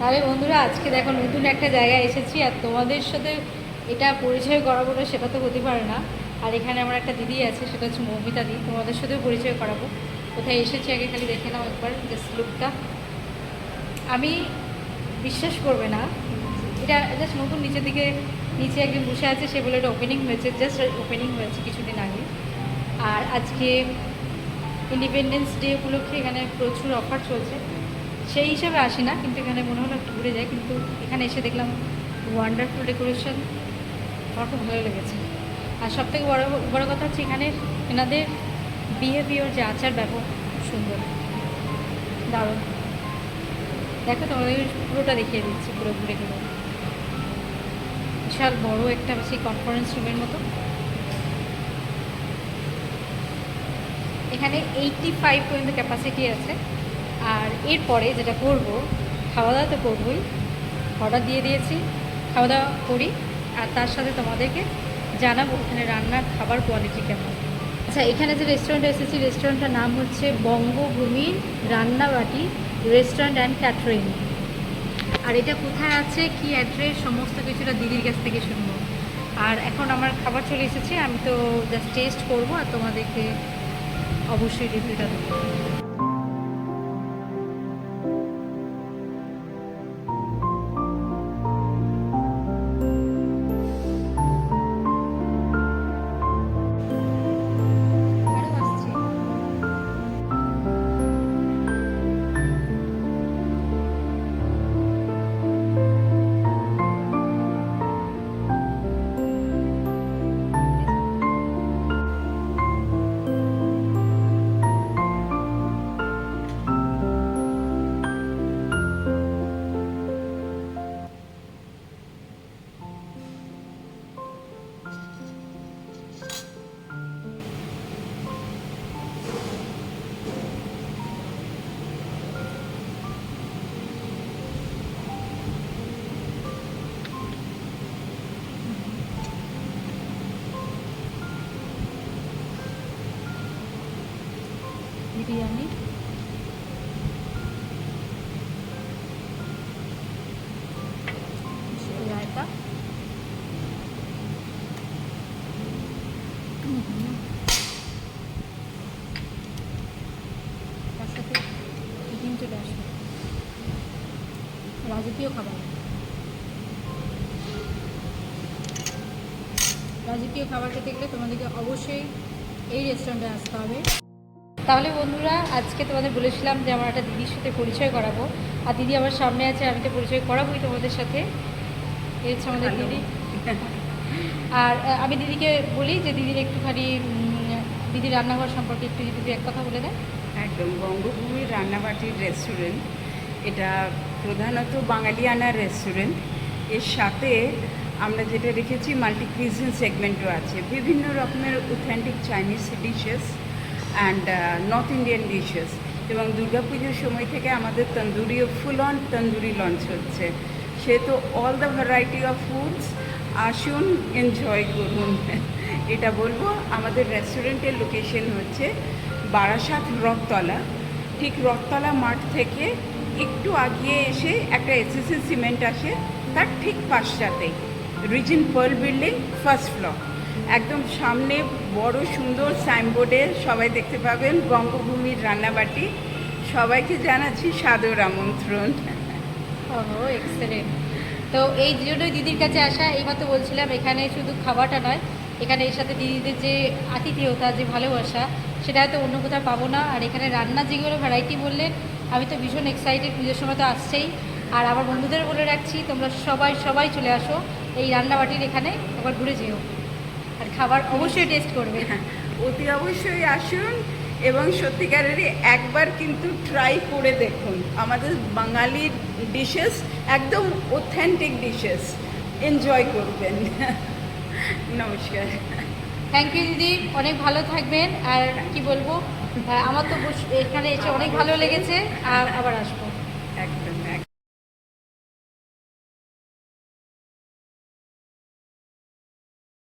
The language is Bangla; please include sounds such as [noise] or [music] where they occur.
তাহলে বন্ধুরা, আজকে দেখো নতুন একটা জায়গায় এসেছি আর তোমাদের সাথে এটা পরিচয় করাবো না, সেটা তো হতে পারে না। আর এখানে আমার একটা দিদি আছে, সেটা হচ্ছে মৌমিতা দি, তোমাদের সাথেও পরিচয় করাবো। কোথায় এসেছি আগে খালি দেখে নাও একবার জাস্ট লুকটা আমি বিশ্বাস করবে না, এটা জাস্ট নতুন নিচের দিকে, নিচে একজন বসে আছে, সে বলে এটা ওপেনিং হয়েছে জাস্ট ওপেনিং হয়েছে কিছুদিন আগে। আর আজকে ইন্ডিপেন্ডেন্স ডে উপলক্ষে এখানে প্রচুর অফার চলছে। সেই হিসাবে আসি না, কিন্তু এখানে মনে হলো একটু ঘুরে যায় কিন্তু এখানে এসে দেখলাম ওয়ান্ডারফুল ডেকোরেশন আমার খুব ভালো লেগেছে। আর সব থেকে বড় বড় কথা হচ্ছে এখানে এনাদের বিহেভিয়ার যে আচার খুব সুন্দর। দারুণ। দেখো তোমাদের পুরোটা দেখিয়ে দিচ্ছি, পুরো ঘুরে ঘুরে। বিশাল বড় একটা সেই কনফারেন্স রুমের মতো। এখানে এইটটি ফাইভ পর্যন্ত ক্যাপাসিটি আছে। আর এরপরে যেটা করব খাওয়া দাওয়া তো করবই। অর্ডার দিয়ে দিয়েছি খাওয়া দাওয়া করি। আর তার সাথে তোমাদেরকে জানাব এখানে রান্নার খাবার কোয়ালিটি কেমন। আচ্ছা এখানে যে রেস্টুরেন্টে এসেছি রেস্টুরেন্টটার নাম হচ্ছে বঙ্গভূমির রান্নাবাটি রেস্টুরেন্ট অ্যান্ড ক্যাটারিং আর এটা কোথায় আছে, কি অ্যাড্রেস সমস্ত কিছুটা দিদির কাছ থেকে শুনব। আর এখন আমার খাবার চলে এসেছে, আমি তো জাস্ট টেস্ট করব আর তোমাদেরকে অবশ্যই রিভিউটা দেবো। বিরিয়ানি রায়তা। তার সাথে ডিম চলে রাজকীয় খাবার। রাজকীয় খাবার খেতে গেলে তোমাদেরকে অবশ্যই এই রেস্টুরেন্টে আসতে হবে। তাহলে বন্ধুরা আজকে তোমাদের বলেছিলাম যে আমার একটা দিদির সাথে পরিচয় করাবো। আর দিদি আমার সামনে আছে আমি তো পরিচয় করাবোই তোমাদের সাথে। এই হচ্ছে আমাদের দিদি। আর আমি দিদিকে বলি যে দিদির একটুখানি দিদির রান্নাঘর সম্পর্কে একটু যদি এক কথা বলে দেয়। একদম। বঙ্গভূমির রান্নাবাটির রেস্টুরেন্ট। এটা প্রধানত বাঙালিয়ানার রেস্টুরেন্ট। এর সাথে আমরা যেটা রেখেছি মাল্টি কুইজিন সেগমেন্টও আছে। বিভিন্ন রকমের authentic Chinese dishes and north Indian dishes এবং দুর্গাপুজোর সময় থেকে আমাদের তন্দুরিও ফুল অন তন্দুরি লঞ্চ হচ্ছে। সে তো all the variety of foods আসুন এনজয় করুন। এটা বলব, আমাদের রেস্টুরেন্টের লোকেশন হচ্ছে বারাসাত রথতলা। ঠিক রথতলা মাঠ থেকে একটু আগিয়ে এসে একটা এসএসসি সিমেন্ট আসে, তার ঠিক পাশটাতেই রিজিন পার্ল বিল্ডিং ফার্স্ট ফ্লোর একদম সামনে বড় সুন্দর সাইনবোর্ডে সবাই দেখতে পাবেন বঙ্গভূমির রান্নাবাটি। সবাইকে জানাচ্ছি সাদর আমন্ত্রণ। ও তো এই জন্যই দিদির কাছে আসা, এই এইমাত্র বলছিলাম, এখানে শুধু খাবারটা নয়, এখানে এর সাথে দিদিদের যে আতিথেয়তা, যে ভালোবাসা, সেটা হয়তো অন্য কোথাও পাবো না। আর এখানে রান্না যেগুলো ভ্যারাইটি বললেন, আমি তো ভীষণ এক্সাইটেড পুজোর সময় তো আসছেই। আর আমার বন্ধুদের বলে রাখছি, তোমরা সবাই সবাই চলে আসো এই রান্নাবাটির এখানে, একবার ঘুরে যেও। আর খাবার অবশ্যই টেস্ট করবে। হ্যাঁ, অতি অবশ্যই আসুন এবং সত্যিকারেরই একবার কিন্তু ট্রাই করে দেখুন। আমাদের বাঙালির ডিশেস একদম অথেন্টিক ডিশেস এনজয় করবেন। [laughs] নমস্কার। থ্যাংক ইউ দিদি। অনেক ভালো থাকবেন। আর কি বলব? আমার তো বস- এখানে এসে অনেক ভালো লেগেছে। আর আবার আসব। একদম।